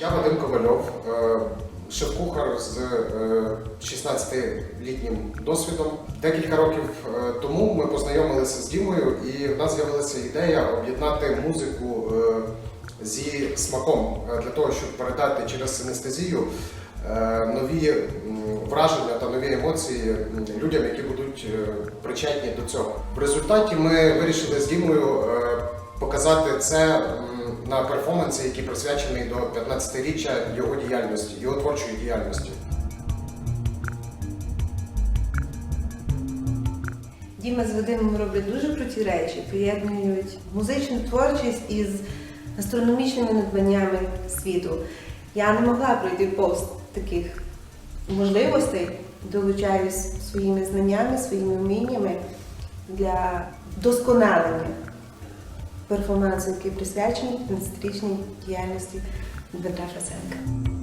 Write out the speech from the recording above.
Я Вадим Ковальов, е, шеф-кухар з е, 16-літнім досвідом. Декілька років е, тому ми познайомилися з Дімою, і в нас з'явилася ідея об'єднати музику е, зі смаком е, для того, щоб передати через синестезію е, нові враження та нові емоції людям, які будуть е, причетні до цього. В результаті ми вирішили з Дімою е, показати це на перформансі, який присвячений до 15-річчя його діяльності, його творчої діяльності. Діма з Вадимом роблять дуже круті речі, поєднують музичну творчість із гастрономічними надбаннями світу. Я не могла пройти повз таких можливостей, долучаюсь своїми знаннями, своїми вміннями для вдосконалення перформансу, який присвячений 15-річній діяльності Дмитра Фрасенка.